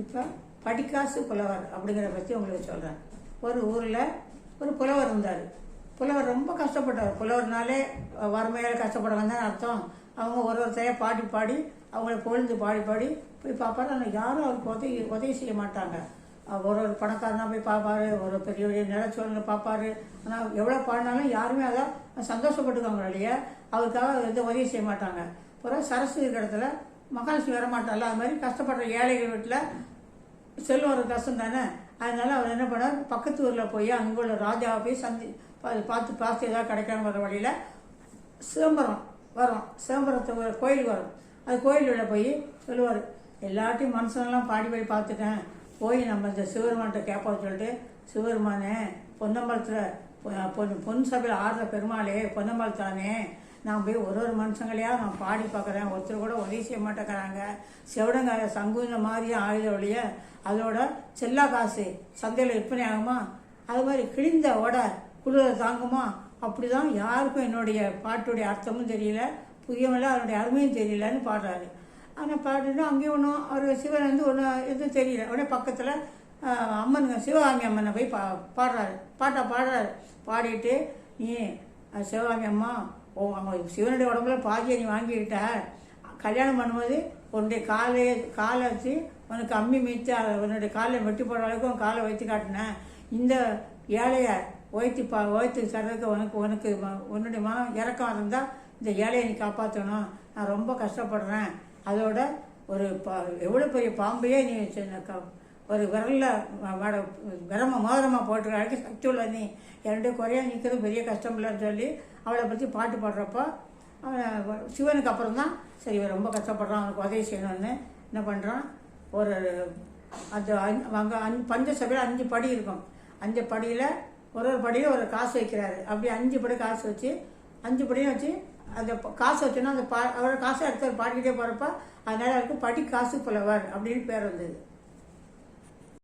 இப்போ படிக்காசு புலவர் அப்படிங்கிறத பற்றி உங்களுக்கு சொல்கிறேன் ஒரு ஊரில் ஒரு புலவர் இருந்தார். புலவர் ரொம்ப கஷ்டப்பட்டார். புலவர்னாலே வறுமையால் கஷ்டப்படுறாங்க தான் அர்த்தம். அவங்க ஒரு ஒருத்தரையாக பாடி பாடி அவங்கள பொழுது பாடி பாடி போய் பார்ப்பாரு. ஆனால் யாரும் அவருக்கு உதவி உதவி செய்ய மாட்டாங்க. ஒரு ஒரு பணக்காரனா போய் பார்ப்பாரு. ஒரு பெரிய பெரிய நிலச்சோழனை பார்ப்பாரு. ஆனால் எவ்வளோ பாடினாலும் யாருமே அதை சந்தோஷப்பட்டுக்காங்க இல்லையா அவருக்காக எந்த உதவி செய்ய மாட்டாங்க. அப்புறம் சரஸ்வதி இடத்துல மகாலட்சுமி வரமாட்டாள்? அது மாதிரி கஷ்டப்படுற ஏழைகள் வீட்டில் செல்வம் ஒரு கஷ்டம் தானே? அதனால அவர் என்ன பண்ணார்? பக்கத்து ஊரில் போய் அங்கே உள்ள ராஜாவை போய் சந்தி பா- பார்த்து பார்த்து ஏதாவது கிடைக்காம வர வழியில் சிதம்பரம் வரும் சிதம்பரத்தை ஒரு கோயில் வரும். அது கோயில் உள்ள போய் சொல்லுவார் எல்லாத்தையும் மனுஷனெல்லாம் பாடி போய் பார்த்துட்டேன். போய் நம்ம இந்த சிவருமான்கிட்ட கேட்போம் சொல்லிட்டு சிவருமானே பொன்னம்பலத்தில் பொன் பொன் சபையில் ஆடுற பெருமாளே பொன்னம்பலத்தானே? நான் போய் ஒரு ஒரு மனுஷங்களையாக நான் பாடி பார்க்குறேன். ஒருத்தர் கூட உதவி செய்ய மாட்டேங்கிறாங்க. செவடங்காய சங்குன மாதிரி ஆயுத ஒழிய அதோட செல்லா காசு சந்தையில் விற்பனை ஆகுமா? அது மாதிரி கிழிந்த உடை குளிர தாங்குமா? அப்படிதான் யாருக்கும் என்னுடைய பாட்டுடைய அர்த்தமும் தெரியல. புரியமில்ல அதனுடைய அருமையும் தெரியலன்னு பாடுறாரு. ஆனால் பாடினா அங்கேயும் ஒன்றும் அவர் சிவன் வந்து ஒன்றும் எதுவும் தெரியல. உடனே பக்கத்தில் அம்மனுங்க சிவகாமி அம்மனை போய் பா பாடுறாரு. பாட்டை பாடுறாரு. பாடிட்டு நீ சிவகாமி அம்மா ஓ அவங்க சிவனுடைய உடம்புல பாதியை நீ வாங்கிக்கிட்ட. கல்யாணம் பண்ணும்போது உன்னுடைய காலை காலை வச்சு உனக்கு அம்மி மீத்து உன்னுடைய காலை வெட்டி போடுற அளவுக்கு உன் காலை வைத்து காட்டினேன் இந்த ஏழையை ஓய்த்து பா ஓய்த்து தர்றதுக்கு உனக்கு உனக்கு உன்னுடைய மனம் இறக்கம் இருந்தால் இந்த ஏழையை நீ காப்பாற்றணும் நான் ரொம்ப கஷ்டப்படுறேன். அதோட ஒரு பா எவ்வளோ பெரிய பாம்பையே நீ க- ஒரு விரலில் வட விரம மோதிரமாக போட்டுருக்க அளவுக்கு சக்தி உள்ள நீ என்னுடைய குறையா நிற்கிறது பெரிய கஷ்டம் இல்லைன்னு சொல்லி அவளை பற்றி பாட்டு பாடுறப்போ அவன் சிவனுக்கு அப்புறம் தான் சரி இவன் ரொம்ப கஷ்டப்படுறான் அவனுக்கு உதவி செய்யணும்னு என்ன பண்ணுறான் ஒரு அந்த அங்கே அஞ்சு பஞ்ச சபையில் அஞ்சு படி இருக்கும். அஞ்சு படியில் ஒரு ஒரு படியில் ஒரு காசு வைக்கிறாரு. அப்படி அஞ்சு படி காசு வச்சு அஞ்சு படியும் வச்சு அந்த காசு வச்சோன்னா அந்த பா அவரோட காசை எடுத்து பாடிக்கிட்டே போகிறப்ப அதனால் அவருக்கு படி காசு புலவர் அப்படின்னு பேர் வந்தது.